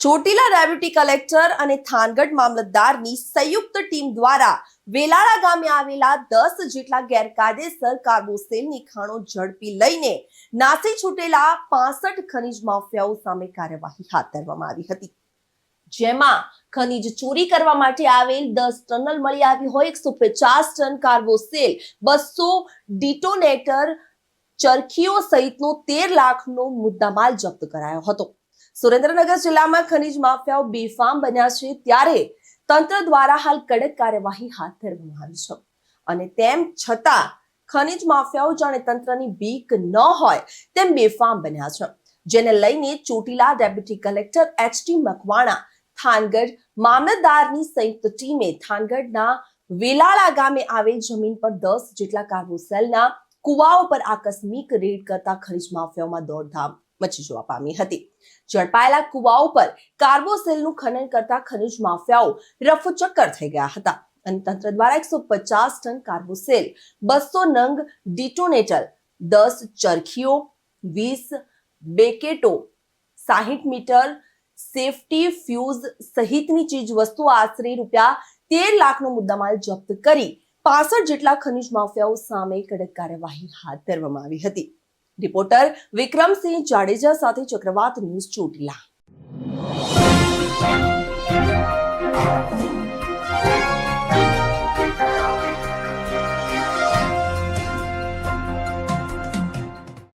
Chotila deputy collector અને થાનગઢ મામલતદારની સંયુક્ત ટીમ દ્વારા વેલાળા ગામે આવેલા દસ જેટલા ગેરકાયદેસર કાર્બોસેલની ખાણો ઝડપી લઈને નાસી છૂટેલા પાસઠ ખનીજ માફિયાઓ સામે કાર્યવાહી હાથ ધરવામાં આવી હતી. જેમાં ખનીજ ચોરી કરવા માટે આવેલ દસ ટનલ મળી આવી હોય, એકસો પચાસ ટન કાર્બોસેલ બસો ડિટોનેટર ચરખીઓ સહિતનો તેર લાખનો મુદ્દામાલ જપ્ત કરાયો હતો. સુરેન્દ્રનગર જિલ્લામાં ખનીજ માફિયાઓ બેફામ બન્યા છે ત્યારે તંત્ર દ્વારા હાલ કડક કાર્યવાહી હાથ ધરવામાં આવી છે. અને તેમ છતાં ખનીજ માફિયાઓ જાણે તંત્રની બીક ન હોય તેમ બેફામ બન્યા છે. જેને લઈને Chotila deputy collector H T Makwana, Thangadh મામલતદારની સંયુક્ત ટીમે થાનગઢના વેલાળા ગામે આવેલ જમીન પર દસ જેટલા કાર્બોસેલના કુવાઓ પર આકસ્મિક રેડ કરતા ખનીજ માફિયાઓમાં દોડધામ મચી જોવા પામી હતી. ઝડપાયેલા કુવાઓ પર કાર્બોસેલનું ખનન કરતા ખનિજ માફિયાઓ રફુચક્કર થઈ ગયા હતા. અને તંત્ર દ્વારા એકસો પચાસ ટન કાર્બોસેલ બસો નંગ ડિટોનેટર, દસ ચરખીઓ, વીસ બેકેટો, સાહીઠ મીટર સેફટી ફ્યુઝ સહિતની ચીજ વસ્તુઓ આશરે રૂપિયા તેર લાખનો મુદ્દામાલ જપ્ત કરી પાસઠ જેટલા ખનિજ માફિયાઓ સામે કડક કાર્યવાહી હાથ ધરવામાં આવી હતી. રિપોર્ટર વિક્રમસિંહ જાડેજા સાથે ચક્રવાત ન્યૂઝ ચોટીલા.